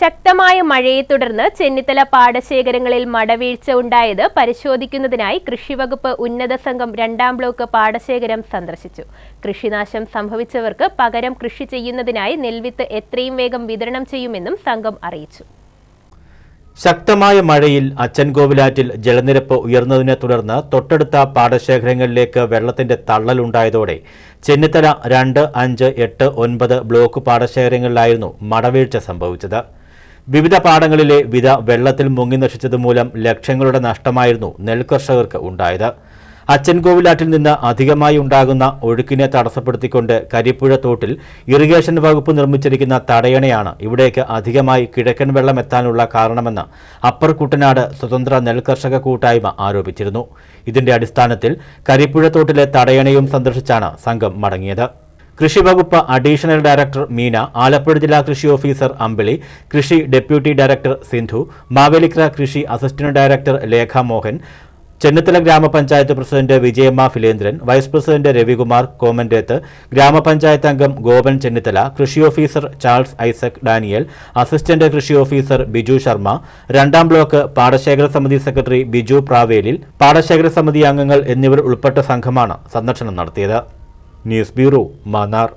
ശക്തമായ മഴയെ തുടർന്ന് ചെന്നിത്തല പാടശേഖരങ്ങളിൽ മടവീഴ്ച ഉണ്ടായത് പരിശോധിക്കുന്നതിനായി കൃഷിവകുപ്പ് ഉന്നത സംഘം രണ്ടാം ബ്ലോക്ക് പാടശേഖരം സന്ദർശിച്ചു. കൃഷിനാശം സംഭവിച്ചവർക്ക് പകരം കൃഷി ചെയ്യുന്നതിനായി നെൽവിത്ത് എത്രയും വേഗം വിതരണം ചെയ്യുമെന്നും സംഘം അറിയിച്ചു. ശക്തമായ മഴയിൽ അച്ചൻകോവിലാറ്റിൽ ജലനിരപ്പ് ഉയർന്നതിനെ തുടർന്ന് തൊട്ടടുത്ത പാടശേഖരങ്ങളിലേക്ക് വെള്ളത്തിന്റെ തള്ളലുണ്ടായതോടെ ചെന്നിത്തല രണ്ട് അഞ്ച് എട്ട് ഒൻപത് ബ്ലോക്ക് പാടശേഖരങ്ങളിലായിരുന്നു മടവീഴ്ച സംഭവിച്ചത്. വിവിധ പാടങ്ങളിലെ വിത വെള്ളത്തിൽ മുങ്ങി നശിച്ചത് മൂലം ലക്ഷങ്ങളുടെ നഷ്ടമായിരുന്നു നെൽകർഷകർക്ക് ഉണ്ടായത്. അച്ചൻകോവിലാറ്റിൽ നിന്ന് അധികമായി ഉണ്ടാകുന്ന ഒഴുക്കിനെ തടസ്സപ്പെടുത്തിക്കൊണ്ട് കരിപ്പുഴ തോട്ടിൽ ഇറിഗേഷൻ വകുപ്പ് നിർമ്മിച്ചിരിക്കുന്ന തടയണയാണ് ഇവിടേക്ക് അധികമായി കിഴക്കൻ വെള്ളം എത്താനുള്ള കാരണമെന്ന് അപ്പർ കുട്ടനാട് സ്വതന്ത്ര നെൽകർഷക കൂട്ടായ്മ ആരോപിച്ചിരുന്നു. ഇതിന്റെ അടിസ്ഥാനത്തിൽ കരിപ്പുഴ തോട്ടിലെ തടയണയും സന്ദർശിച്ചാണ് സംഘം മടങ്ങിയത്. കൃഷി വകുപ്പ് അഡീഷണൽ ഡയറക്ടർ മീന ആലപ്പുഴ ജില്ലാ കൃഷി ഓഫീസർ അമ്പിളി കൃഷി ഡെപ്യൂട്ടി ഡയറക്ടർ സിന്ധു മാവേലിക്കര കൃഷി അസിസ്റ്റന്റ് ഡയറക്ടർ ലേഖ മോഹൻ ചെന്നിത്തല ഗ്രാമപഞ്ചായത്ത് president Vijayamma Philendran vice president Ravikumar കോമന്റേത്ത് ഗ്രാമപഞ്ചായത്ത് അംഗം ഗോപൻ ചെന്നിത്തല കൃഷി officer Charles Isaac Daniel assistant കൃഷി ഓഫീസർ ബിജു ശർമ്മ രണ്ടാം ബ്ലോക്ക് പാടശേഖര സമിതി സെക്രട്ടറി ബിജു പ്രാവേലിൽ പാടശേഖര സമിതി അംഗങ്ങൾ എന്നിവർ ഉൾപ്പെട്ട സംഘമാണ് സന്ദർശനം നടത്തിയത്. News bureau Mannar